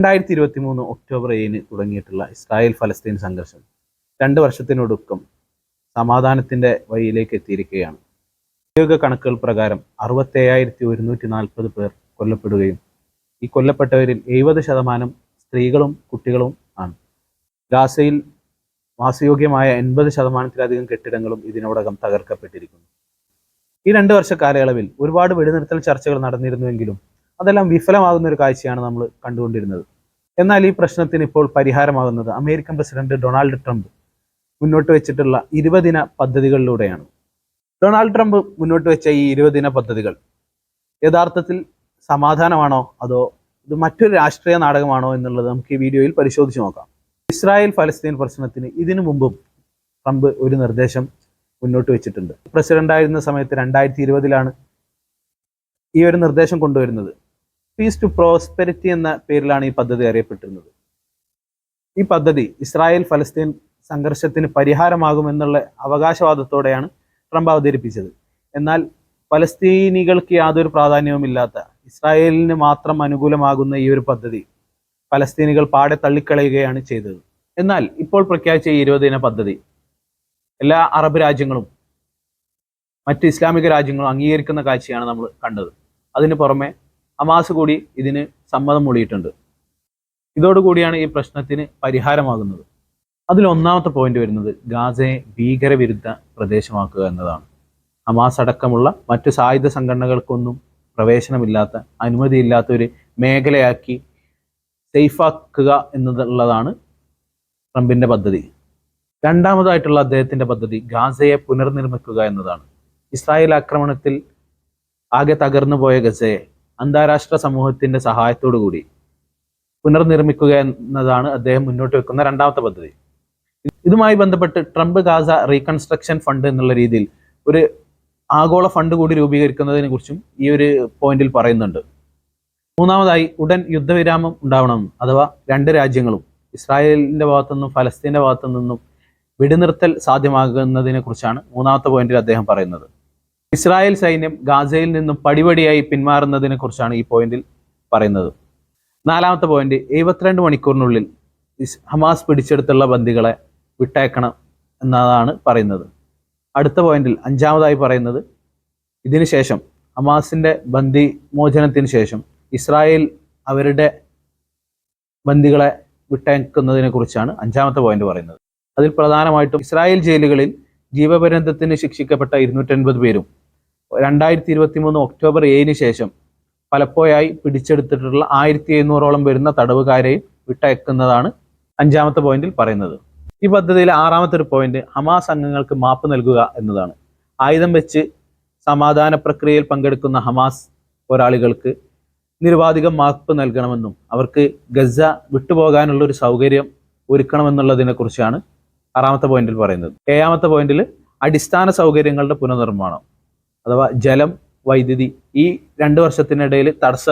രണ്ടായിരത്തി ഇരുപത്തി മൂന്ന് ഒക്ടോബർ ഏഴിന് തുടങ്ങിയിട്ടുള്ള ഇസ്രായേൽ ഫലസ്തീൻ സംഘർഷം രണ്ട് വർഷത്തിനൊടുക്കം സമാധാനത്തിന്റെ വഴിയിലേക്ക് എത്തിയിരിക്കുകയാണ്. ഔദ്യോഗിക കണക്കുകൾ പ്രകാരം അറുപത്തേഴായിരത്തി ഒരുന്നൂറ്റി നാൽപ്പത് പേർ കൊല്ലപ്പെടുകയും ഈ കൊല്ലപ്പെട്ടവരിൽ എഴുപത് ശതമാനം സ്ത്രീകളും കുട്ടികളും ആണ്. ഗാസയിൽ വാസയോഗ്യമായ എൺപത് ശതമാനത്തിലധികം കെട്ടിടങ്ങളും ഇതിനോടകം തകർക്കപ്പെട്ടിരിക്കുന്നു. ഈ രണ്ട് വർഷ കാലയളവിൽ ഒരുപാട് വെടിനിർത്തൽ ചർച്ചകൾ നടന്നിരുന്നുവെങ്കിലും അതെല്ലാം വിഫലമാകുന്ന ഒരു കാഴ്ചയാണ് നമ്മൾ കണ്ടുകൊണ്ടിരുന്നത്. എന്നാൽ ഈ പ്രശ്നത്തിന് ഇപ്പോൾ പരിഹാരമാകുന്നത് അമേരിക്കൻ പ്രസിഡന്റ് ഡൊണാൾഡ് ട്രംപ് മുന്നോട്ട് വെച്ചിട്ടുള്ള ഇരുപതിന പദ്ധതികളിലൂടെയാണ്. ഡൊണാൾഡ് ട്രംപ് മുന്നോട്ട് വെച്ച ഈ ഇരുപതിന പദ്ധതികൾ യഥാർത്ഥത്തിൽ സമാധാനമാണോ? അതോ ഇത് മറ്റൊരു രാഷ്ട്രീയ നാടകമാണോ എന്നുള്ളത് നമുക്ക് ഈ വീഡിയോയിൽ പരിശോധിച്ച് നോക്കാം. ഇസ്രായേൽ ഫലസ്തീൻ പ്രശ്നത്തിന് ഇതിനു മുമ്പും ട്രംപ് ഒരു നിർദ്ദേശം മുന്നോട്ട് വെച്ചിട്ടുണ്ട്. പ്രസിഡന്റ് ആയിരുന്ന സമയത്ത് രണ്ടായിരത്തി ഇരുപതിലാണ് ഈ ഒരു നിർദ്ദേശം കൊണ്ടുവരുന്നത്. പീസ് ടു പ്രോസ്പെരിറ്റി എന്ന പേരിലാണ് ഈ പദ്ധതി അറിയപ്പെട്ടിരുന്നത്. ഈ പദ്ധതി ഇസ്രായേൽ ഫലസ്തീൻ സംഘർഷത്തിന് പരിഹാരമാകുമെന്നുള്ള അവകാശവാദത്തോടെയാണ് ട്രംപ് അവതരിപ്പിച്ചത്. എന്നാൽ ഫലസ്തീനികൾക്ക് യാതൊരു പ്രാധാന്യവുമില്ലാത്ത ഇസ്രായേലിന് മാത്രം അനുകൂലമാകുന്ന ഈ ഒരു പദ്ധതി ഫലസ്തീനികൾ പാടെ തള്ളിക്കളയുകയാണ് ചെയ്തത്. എന്നാൽ ഇപ്പോൾ പ്രഖ്യാപിച്ച ഈ ഇരുപതിന പദ്ധതി എല്ലാ അറബ് രാജ്യങ്ങളും മറ്റ് ഇസ്ലാമിക രാജ്യങ്ങളും അംഗീകരിക്കുന്ന കാഴ്ചയാണ് നമ്മൾ കണ്ടത്. അതിന് പുറമെ ഹമാസ് കൂടി ഇതിന് സമ്മതം മൂടിയിട്ടുണ്ട്. ഇതോടുകൂടിയാണ് ഈ പ്രശ്നത്തിന് പരിഹാരമാകുന്നത്. അതിൽ ഒന്നാമത്തെ പോയിന്റ് വരുന്നത് ഗാസയെ ഭീകരവിരുദ്ധ പ്രദേശമാക്കുക എന്നതാണ്. ഹമാസ് അടക്കമുള്ള മറ്റു സായുധ സംഘടനകൾക്കൊന്നും പ്രവേശനമില്ലാത്ത അനുമതിയില്ലാത്ത ഒരു മേഖലയാക്കി സേഫാക്കുക എന്നുള്ളതാണ് ട്രംപിന്റെ പദ്ധതി. രണ്ടാമതായിട്ടുള്ള അദ്ദേഹത്തിന്റെ പദ്ധതി ഗാസയെ പുനർനിർമ്മിക്കുക എന്നതാണ്. ഇസ്രായേൽ ആക്രമണത്തിൽ ആകെ തകർന്നു പോയ ഗസയെ അന്താരാഷ്ട്ര സമൂഹത്തിന്റെ സഹായത്തോടു കൂടി പുനർനിർമ്മിക്കുക എന്നതാണ് അദ്ദേഹം മുന്നോട്ട് വെക്കുന്ന രണ്ടാമത്തെ പദ്ധതി. ഇതുമായി ബന്ധപ്പെട്ട് ട്രംപ് ഗാസ റീകൺസ്ട്രക്ഷൻ ഫണ്ട് എന്നുള്ള രീതിയിൽ ഒരു ആഗോള ഫണ്ട് കൂടി രൂപീകരിക്കുന്നതിനെ കുറിച്ചും ഈ ഒരു പോയിന്റിൽ പറയുന്നുണ്ട്. മൂന്നാമതായി ഉടൻ യുദ്ധവിരാമം ഉണ്ടാവണം അഥവാ രണ്ട് രാജ്യങ്ങളും ഇസ്രായേലിന്റെ ഭാഗത്തു നിന്നും ഫലസ്തീന്റെ ഭാഗത്തു നിന്നും വെടിനിർത്തൽ സാധ്യമാകുന്നതിനെ കുറിച്ചാണ് മൂന്നാമത്തെ പോയിന്റിൽ അദ്ദേഹം പറയുന്നത്. ഇസ്രായേൽ സൈന്യം ഗാസയിൽ നിന്നും പടിപടിയായി പിന്മാറുന്നതിനെ കുറിച്ചാണ് ഈ പോയിന്റിൽ പറയുന്നത്. നാലാമത്തെ പോയിന്റ് എഴുപത്തിരണ്ട് മണിക്കൂറിനുള്ളിൽ ഹമാസ് പിടിച്ചെടുത്തുള്ള ബന്ദികളെ വിട്ടയക്കണം എന്നതാണ് പറയുന്നത്. അടുത്ത പോയിന്റിൽ അഞ്ചാമതായി പറയുന്നത് ഇതിനു ശേഷം ഹമാസിന്റെ ബന്ദി മോചനത്തിന് ശേഷം ഇസ്രായേൽ അവരുടെ ബന്ദികളെ വിട്ടയക്കുന്നതിനെ കുറിച്ചാണ് അഞ്ചാമത്തെ പോയിന്റ് പറയുന്നത്. അതിൽ പ്രധാനമായിട്ടും ഇസ്രായേൽ ജയിലുകളിൽ ജീവപര്യന്തത്തിന് ശിക്ഷിക്കപ്പെട്ട ഇരുന്നൂറ്റൻപത് പേരും രണ്ടായിരത്തി ഇരുപത്തി മൂന്ന് ഒക്ടോബർ ഏഴിന് ശേഷം പലപ്പോഴായി പിടിച്ചെടുത്തിട്ടുള്ള ആയിരത്തി എഴുന്നൂറോളം വരുന്ന തടവുകാരെയും വിട്ടയക്കുന്നതാണ് അഞ്ചാമത്തെ പോയിന്റിൽ പറയുന്നത്. ഈ പദ്ധതിയിലെ ആറാമത്തെ ഒരു പോയിന്റ് ഹമാസ് അംഗങ്ങൾക്ക് മാപ്പ് നൽകുക എന്നതാണ്. ആയുധം വെച്ച് സമാധാന പ്രക്രിയയിൽ പങ്കെടുക്കുന്ന ഹമാസ് പോരാളികൾക്ക് നിരുപാധികം മാപ്പ് നൽകണമെന്നും അവർക്ക് ഗസ വിട്ടുപോകാനുള്ള ഒരു സൗകര്യം ഒരുക്കണമെന്നുള്ളതിനെ കുറിച്ചാണ് ആറാമത്തെ പോയിന്റിൽ പറയുന്നത്. ഏഴാമത്തെ പോയിന്റിൽ അടിസ്ഥാന സൗകര്യങ്ങളുടെ പുനർനിർമ്മാണം. അഥവാ ജലം വൈദ്യുതി ഈ രണ്ട് വർഷത്തിനിടയിൽ തടസ്സ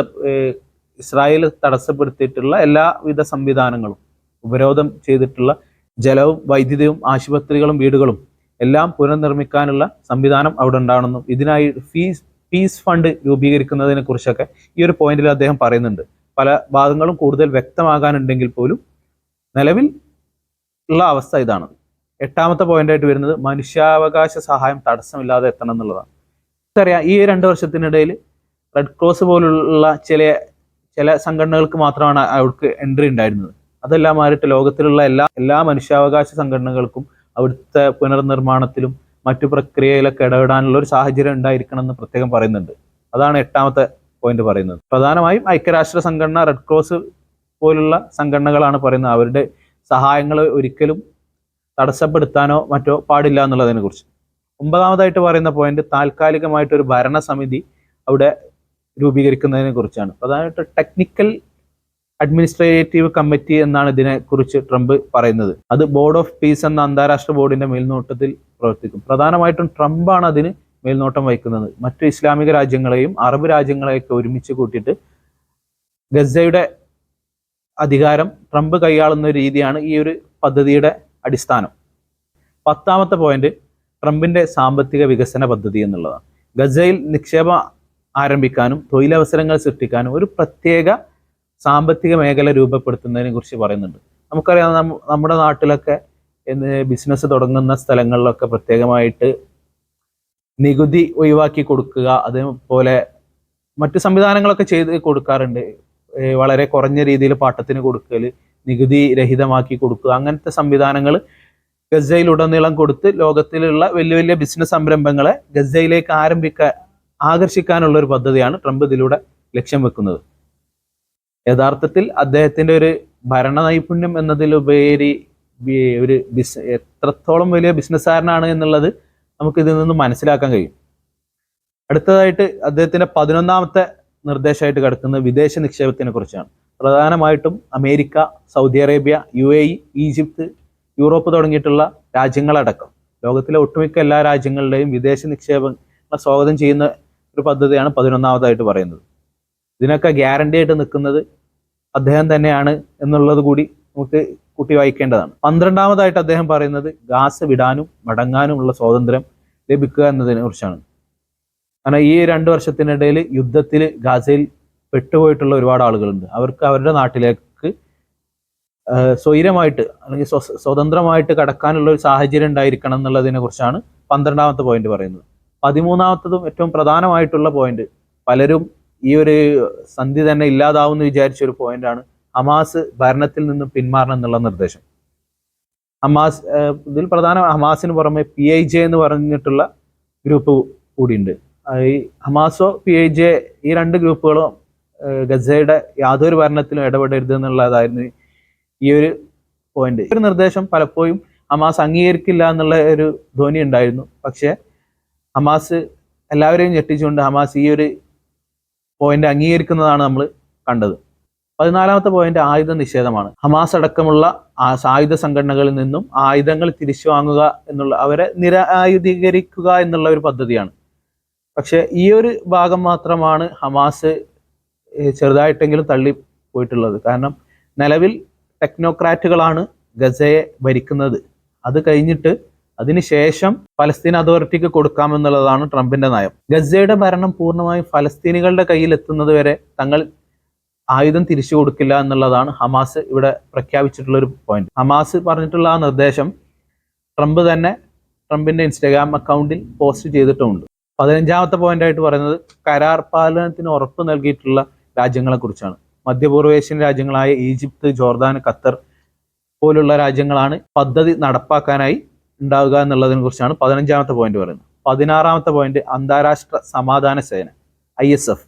ഇസ്രായേൽ തടസ്സപ്പെടുത്തിയിട്ടുള്ള എല്ലാവിധ സംവിധാനങ്ങളും ഉപരോധം ചെയ്തിട്ടുള്ള ജലവും വൈദ്യുതിയും ആശുപത്രികളും വീടുകളും എല്ലാം പുനർനിർമ്മിക്കാനുള്ള സംവിധാനം അവിടെ ഉണ്ടാവണമെന്നും ഇതിനായി ഫീസ് പീസ് ഫണ്ട് രൂപീകരിക്കുന്നതിനെ കുറിച്ചൊക്കെ ഈ ഒരു പോയിന്റിൽ അദ്ദേഹം പറയുന്നുണ്ട്. പല ഭാഗങ്ങളും കൂടുതൽ വ്യക്തമാകാനുണ്ടെങ്കിൽ പോലും നിലവിൽ ഉള്ള അവസ്ഥ ഇതാണ്. എട്ടാമത്തെ പോയിന്റായിട്ട് വരുന്നത് മനുഷ്യാവകാശ സഹായം തടസ്സമില്ലാതെ എത്തണം എന്നുള്ളതാണ്. നമുക്കറിയാം ഈ രണ്ട് വർഷത്തിനിടയിൽ റെഡ് ക്രോസ് പോലുള്ള ചില ചില സംഘടനകൾക്ക് മാത്രമാണ് അവർക്ക് എൻട്രി ഉണ്ടായിരുന്നത്. അതെല്ലാം മാറിയിട്ട് ലോകത്തിലുള്ള എല്ലാ എല്ലാ മനുഷ്യാവകാശ സംഘടനകൾക്കും അവിടുത്തെ പുനർനിർമ്മാണത്തിലും മറ്റു പ്രക്രിയയിലൊക്കെ ഇടപെടാനുള്ള ഒരു സാഹചര്യം ഉണ്ടായിരിക്കണം എന്ന് പ്രത്യേകം പറയുന്നുണ്ട്. അതാണ് എട്ടാമത്തെ പോയിന്റ് പറയുന്നത്. പ്രധാനമായും ഐക്യരാഷ്ട്ര സംഘടന റെഡ് ക്രോസ് പോലുള്ള സംഘടനകളാണ് പറയുന്നത്. അവരുടെ സഹായങ്ങൾ ഒരിക്കലും തടസ്സപ്പെടുത്താനോ മറ്റോ പാടില്ല എന്നുള്ളതിനെ കുറിച്ച് ഒമ്പതാമതായിട്ട് പറയുന്ന പോയിന്റ് താൽക്കാലികമായിട്ട് ഒരു ഭരണസമിതി അവിടെ രൂപീകരിക്കുന്നതിനെ കുറിച്ചാണ്. പ്രധാനമായിട്ട് ടെക്നിക്കൽ അഡ്മിനിസ്ട്രേറ്റീവ് കമ്മിറ്റി എന്നാണ് ഇതിനെക്കുറിച്ച് ട്രംപ് പറയുന്നത്. അത് ബോർഡ് ഓഫ് പീസ് എന്ന അന്താരാഷ്ട്ര ബോർഡിന്റെ മേൽനോട്ടത്തിൽ പ്രവർത്തിക്കും. പ്രധാനമായിട്ടും ട്രംപാണ് അതിന് മേൽനോട്ടം വഹിക്കുന്നത്. മറ്റു ഇസ്ലാമിക രാജ്യങ്ങളെയും അറബ് രാജ്യങ്ങളെയൊക്കെ ഒരുമിച്ച് കൂട്ടിയിട്ട് ഗസയുടെ അധികാരം ട്രംപ് കൈയാളുന്ന രീതിയാണ് ഈ ഒരു പദ്ധതിയുടെ അടിസ്ഥാനം. പത്താമത്തെ പോയിന്റ് ട്രംപിന്റെ സാമ്പത്തിക വികസന പദ്ധതി എന്നുള്ളതാണ്. ഗസയിൽ നിക്ഷേപം ആരംഭിക്കാനും തൊഴിലവസരങ്ങൾ സൃഷ്ടിക്കാനും ഒരു പ്രത്യേക സാമ്പത്തിക മേഖല രൂപപ്പെടുത്തുന്നതിനെ കുറിച്ച് പറയുന്നുണ്ട്. നമുക്കറിയാം നമ്മുടെ നാട്ടിലൊക്കെ ബിസിനസ് തുടങ്ങുന്ന സ്ഥലങ്ങളിലൊക്കെ പ്രത്യേകമായിട്ട് നികുതി ഒഴിവാക്കി കൊടുക്കുക അതേപോലെ മറ്റു സംവിധാനങ്ങളൊക്കെ ചെയ്ത് കൊടുക്കാറുണ്ട്. വളരെ കുറഞ്ഞ രീതിയിൽ പാട്ടത്തിന് കൊടുക്കൽ നികുതി രഹിതമാക്കി കൊടുക്കുക അങ്ങനത്തെ സംവിധാനങ്ങൾ ഗസയിലുടനീളം കൊടുത്ത് ലോകത്തിലുള്ള വലിയ വലിയ ബിസിനസ് സംരംഭങ്ങളെ ഗസയിലേക്ക് ആരംഭിക്കാൻ ആകർഷിക്കാനുള്ള ഒരു പദ്ധതിയാണ് ട്രംപ് ഇതിലൂടെ ലക്ഷ്യം വെക്കുന്നത്. യഥാർത്ഥത്തിൽ അദ്ദേഹത്തിന്റെ ഒരു ഭരണ നൈപുണ്യം എന്നതിലുപരി ഒരു ബിസ് എത്രത്തോളം വലിയ ബിസിനസ്സുകാരനാണ് എന്നുള്ളത് നമുക്ക് ഇതിൽ നിന്ന് മനസ്സിലാക്കാൻ കഴിയും. അടുത്തതായിട്ട് അദ്ദേഹത്തിന്റെ പതിനൊന്നാമത്തെ നിർദ്ദേശമായിട്ട് കിടക്കുന്നത് വിദേശ നിക്ഷേപത്തിനെ കുറിച്ചാണ്. പ്രധാനമായിട്ടും America Saudi Arabia U A E Egypt Europe തുടങ്ങിയിട്ടുള്ള രാജ്യങ്ങളടക്കം. ലോകത്തിലെ ഒട്ടുമിക്ക എല്ലാ രാജ്യങ്ങളുടെയും വിദേശ നിക്ഷേപങ്ങൾ സ്വാഗതം ചെയ്യുന്ന ഒരു പദ്ധതിയാണ് പതിനൊന്നാമതായിട്ട് പറയുന്നത്. ഇതിനൊക്കെ ഗ്യാരണ്ടി ആയിട്ട് നിൽക്കുന്നത് അദ്ദേഹം തന്നെയാണ് എന്നുള്ളത് കൂടി നമുക്ക് കൂട്ടി വായിക്കേണ്ടതാണ്. പന്ത്രണ്ടാമതായിട്ട് അദ്ദേഹം പറയുന്നത് ഗാസ് വിടാനും മടങ്ങാനുമുള്ള സ്വാതന്ത്ര്യം ലഭിക്കുക എന്നതിനെ കുറിച്ചാണ്. കാരണം ഈ രണ്ട് വർഷത്തിനിടയിൽ യുദ്ധത്തിൽ ഗാസയിൽ പെട്ടുപോയിട്ടുള്ള ഒരുപാട് ആളുകളുണ്ട്. അവർക്ക് അവരുടെ നാട്ടിലേക്ക് സ്വൈരമായിട്ട് അല്ലെങ്കിൽ സ്വതന്ത്രമായിട്ട് കടക്കാനുള്ള ഒരു സാഹചര്യം ഉണ്ടായിരിക്കണം എന്നുള്ളതിനെ കുറിച്ചാണ് പന്ത്രണ്ടാമത്തെ പോയിന്റ് പറയുന്നത്. പതിമൂന്നാമത്തതും ഏറ്റവും പ്രധാനമായിട്ടുള്ള പോയിന്റ് പലരും ഈ ഒരു സന്ധി തന്നെ ഇല്ലാതാവുമെന്ന് വിചാരിച്ച ഒരു പോയിന്റാണ് ഹമാസ് ഭരണത്തിൽ നിന്ന് പിന്മാറണം എന്നുള്ള നിർദ്ദേശം. ഹമാസ് ഇതിൽ പ്രധാന ഹമാസിന് പുറമെ പി ഐ ജെ എന്ന് പറഞ്ഞിട്ടുള്ള ഗ്രൂപ്പ് കൂടിയുണ്ട്. ഈ ഹമാസോ പി ഐ ജെ ഈ രണ്ട് ഗ്രൂപ്പുകളും ഗസയുടെ യാതൊരു ഭരണത്തിലും ഇടപെടരുത് എന്നുള്ളതായിരുന്നു ഈ ഒരു പോയിന്റ് ഒരു നിർദ്ദേശം പലപ്പോഴും ഹമാസ് അംഗീകരിക്കില്ല എന്നുള്ള ഒരു ധ്വനി ഉണ്ടായിരുന്നു. പക്ഷേ ഹമാസ് എല്ലാവരെയും ഞെട്ടിച്ചുകൊണ്ട് ഹമാസ് ഈ ഒരു പോയിന്റ് അംഗീകരിക്കുന്നതാണ് നമ്മൾ കണ്ടത്. പതിനാലാമത്തെ പോയിന്റ് ആയുധ നിഷേധമാണ്. ഹമാസ് അടക്കമുള്ള സായുധ സംഘടനകളിൽ നിന്നും ആയുധങ്ങൾ തിരിച്ചു വാങ്ങുക എന്നുള്ള അവരെ നിരായുധീകരിക്കുക എന്നുള്ള ഒരു പദ്ധതിയാണ്. പക്ഷേ ഈ ഒരു ഭാഗം മാത്രമാണ് ഹമാസ് ചെറുതായിട്ടെങ്കിലും തള്ളി പോയിട്ടുള്ളത് കാരണം നിലവിൽ ടെക്നോക്രാറ്റുകളാണ് ഗസയെ ഭരിക്കുന്നത്. അത് കഴിഞ്ഞിട്ട് അതിനുശേഷം ഫലസ്തീൻ അതോറിറ്റിക്ക് കൊടുക്കാമെന്നുള്ളതാണ് ട്രംപിന്റെ നയം. ഗസയുടെ ഭരണം പൂർണമായും ഫലസ്തീനികളുടെ കയ്യിൽ എത്തുന്നത് വരെ തങ്ങൾ ആയുധം തിരിച്ചു കൊടുക്കില്ല എന്നുള്ളതാണ് ഹമാസ് ഇവിടെ പ്രഖ്യാപിച്ചിട്ടുള്ള ഒരു പോയിന്റ് ഹമാസ് പറഞ്ഞിട്ടുള്ള ആ നിർദ്ദേശം ട്രംപ് തന്നെ ട്രംപിന്റെ ഇൻസ്റ്റഗ്രാം അക്കൗണ്ടിൽ പോസ്റ്റ് ചെയ്തിട്ടുമുണ്ട് പതിനഞ്ചാമത്തെ പോയിന്റ് ആയിട്ട് പറയുന്നത് കരാർ പാലനത്തിന് ഉറപ്പ് നൽകിയിട്ടുള്ള രാജ്യങ്ങളെ കുറിച്ചാണ് മധ്യപൂർവേഷ്യൻ രാജ്യങ്ങളായ ഈജിപ്ത് ജോർദാൻ ഖത്തർ പോലുള്ള രാജ്യങ്ങളാണ് പദ്ധതി നടപ്പാക്കാനായി ഉണ്ടാവുക എന്നുള്ളതിനെ കുറിച്ചാണ് പതിനഞ്ചാമത്തെ പോയിന്റ് പറയുന്നത്. പതിനാറാമത്തെ പോയിന്റ് അന്താരാഷ്ട്ര സമാധാന സേന ഐ എസ് എഫ്.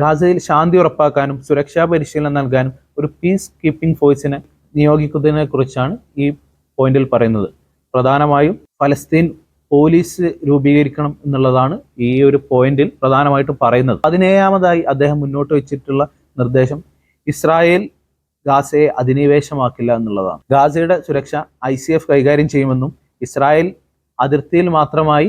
ഗാസയിൽ ശാന്തി ഉറപ്പാക്കാനും സുരക്ഷാ പരിശീലനം നൽകാനും ഒരു പീസ് കീപ്പിംഗ് ഫോഴ്സിനെ നിയോഗിക്കുന്നതിനെ കുറിച്ചാണ് ഈ പോയിന്റിൽ പറയുന്നത്. പ്രധാനമായും ഫലസ്തീൻ പോലീസ് രൂപീകരിക്കണം എന്നുള്ളതാണ് ഈ ഒരു പോയിന്റിൽ പ്രധാനമായിട്ടും പറയുന്നത്. പതിനേഴാമതായി അദ്ദേഹം മുന്നോട്ട് വെച്ചിട്ടുള്ള നിർദ്ദേശം ഇസ്രായേൽ ഗാസയെ അധിനിവേശമാക്കില്ല എന്നുള്ളതാണ്. ഗാസയുടെ സുരക്ഷ ഐ സി എഫ് കൈകാര്യം ചെയ്യുമെന്നും ഇസ്രായേൽ അതിർത്തിയിൽ മാത്രമായി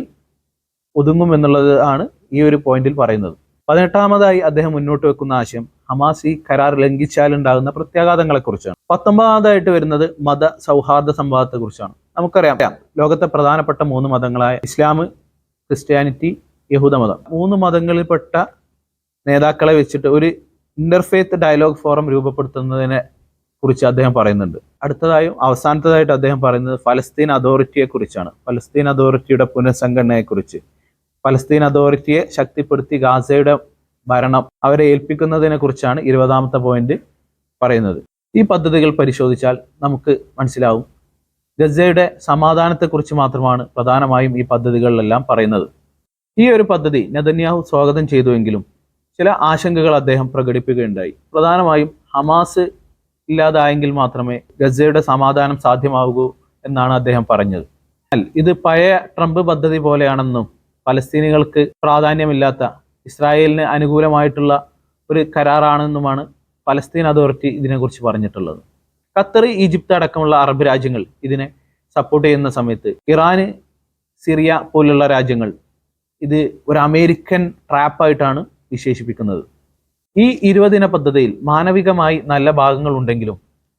ഒതുങ്ങും എന്നുള്ളത് ആണ് ഈ ഒരു പോയിന്റിൽ പറയുന്നത്. പതിനെട്ടാമതായി അദ്ദേഹം മുന്നോട്ട് വെക്കുന്ന ആശയം ഹമാസ് ഈ കരാർ ലംഘിച്ചാലുണ്ടാകുന്ന പ്രത്യാഘാതങ്ങളെക്കുറിച്ചാണ്. പത്തൊമ്പതാമതായിട്ട് വരുന്നത് മത സൗഹാർദ്ദ സംവാദത്തെക്കുറിച്ചാണ്. നമുക്കറിയാം ലോകത്തെ പ്രധാനപ്പെട്ട മൂന്ന് മതങ്ങളായ ഇസ്ലാം ക്രിസ്ത്യാനിറ്റി യഹൂദമതം മൂന്ന് മതങ്ങളിൽപ്പെട്ട നേതാക്കളെ വെച്ചിട്ട് ഒരു ഇന്റർഫേത്ത് ഡയലോഗ് ഫോറം രൂപപ്പെടുത്തുന്നതിനെ കുറിച്ച് അദ്ദേഹം പറയുന്നുണ്ട്. അടുത്തതായും അവസാനത്തതായിട്ട് അദ്ദേഹം പറയുന്നത് ഫലസ്തീൻ അതോറിറ്റിയെ കുറിച്ചാണ്. ഫലസ്തീൻ അതോറിറ്റിയുടെ പുനഃസംഘടനയെ കുറിച്ച് ഫലസ്തീൻ അതോറിറ്റിയെ ശക്തിപ്പെടുത്തി ഗാസയുടെ ഭരണം അവരെ ഏൽപ്പിക്കുന്നതിനെ കുറിച്ചാണ് ഇരുപതാമത്തെ പോയിന്റ് പറയുന്നത്. ഈ പദ്ധതികൾ പരിശോധിച്ചാൽ നമുക്ക് മനസ്സിലാവും. ഗസയുടെ സമാധാനത്തെക്കുറിച്ച് മാത്രമാണ് പ്രധാനമായും ഈ പദ്ധതികളിലെല്ലാം പറയുന്നത്. ഈ ഒരു പദ്ധതി നെതന്യാഹു സ്വാഗതം ചെയ്തുവെങ്കിലും ചില ആശങ്കകൾ അദ്ദേഹം പ്രകടിപ്പിക്കുകയുണ്ടായി. പ്രധാനമായും ഹമാസ് ഇല്ലാതായെങ്കിൽ മാത്രമേ ഗസയുടെ സമാധാനം സാധ്യമാകൂ എന്നാണ് അദ്ദേഹം പറഞ്ഞത്. ഇത് പഴയ ട്രംപ് പദ്ധതി പോലെയാണെന്നും പലസ്തീനികൾക്ക് പ്രാധാന്യമില്ലാത്ത ഇസ്രായേലിന് അനുകൂലമായിട്ടുള്ള ഒരു കരാറാണെന്നുമാണ് പലസ്തീൻ അതോറിറ്റി ഇതിനെക്കുറിച്ച് പറഞ്ഞിട്ടുള്ളത്. ഖത്തർ ഈജിപ്ത് അടക്കമുള്ള അറബ് രാജ്യങ്ങൾ ഇതിനെ സപ്പോർട്ട് ചെയ്യുന്ന സമയത്ത് ഇറാന് സിറിയ പോലുള്ള രാജ്യങ്ങൾ ഇത് ഒരു അമേരിക്കൻ ട്രാപ്പായിട്ടാണ് വിശേഷിപ്പിക്കുന്നത്. ഈ ഇരുപതിന പദ്ധതിയിൽ മാനവികമായി നല്ല ഭാഗങ്ങൾ ഉണ്ടെങ്കിലും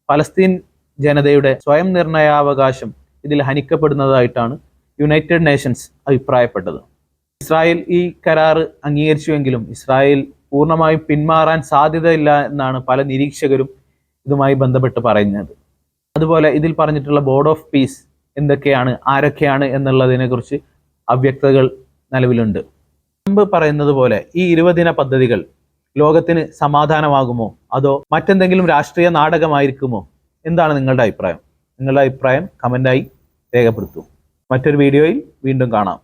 പലസ്തീൻ ജനതയുടെ സ്വയം നിർണയാവകാശം ഇതിൽ ഹനിക്കപ്പെടുന്നതായിട്ടാണ് യുണൈറ്റഡ് നേഷൻസ് അഭിപ്രായപ്പെട്ടത്. ഇസ്രായേൽ ഈ കരാർ അംഗീകരിച്ചുവെങ്കിലും ഇസ്രായേൽ പൂർണമായും പിന്മാറാൻ സാധ്യതയില്ല എന്നാണ് പല നിരീക്ഷകരും ഇതുമായി ബന്ധപ്പെട്ട് പറയുന്നത്. അതുപോലെ ഇതിൽ പറഞ്ഞിട്ടുള്ള ബോർഡ് ഓഫ് പീസ് എന്തൊക്കെയാണ് ആരൊക്കെയാണ് എന്നുള്ളതിനെക്കുറിച്ച് അവ്യക്തതകൾ നിലവിലുണ്ട്. മുമ്പ് പറയുന്നത് പോലെ ഈ ഇരുപതിന പദ്ധതികൾ ലോകത്തിന് സമാധാനമാകുമോ? അതോ മറ്റെന്തെങ്കിലും രാഷ്ട്രീയ നാടകമായിരിക്കുമോ? എന്താണ് നിങ്ങളുടെ അഭിപ്രായം? നിങ്ങളുടെ അഭിപ്രായം കമന്റായി രേഖപ്പെടുത്തും. മറ്റൊരു വീഡിയോയിൽ വീണ്ടും കാണാം.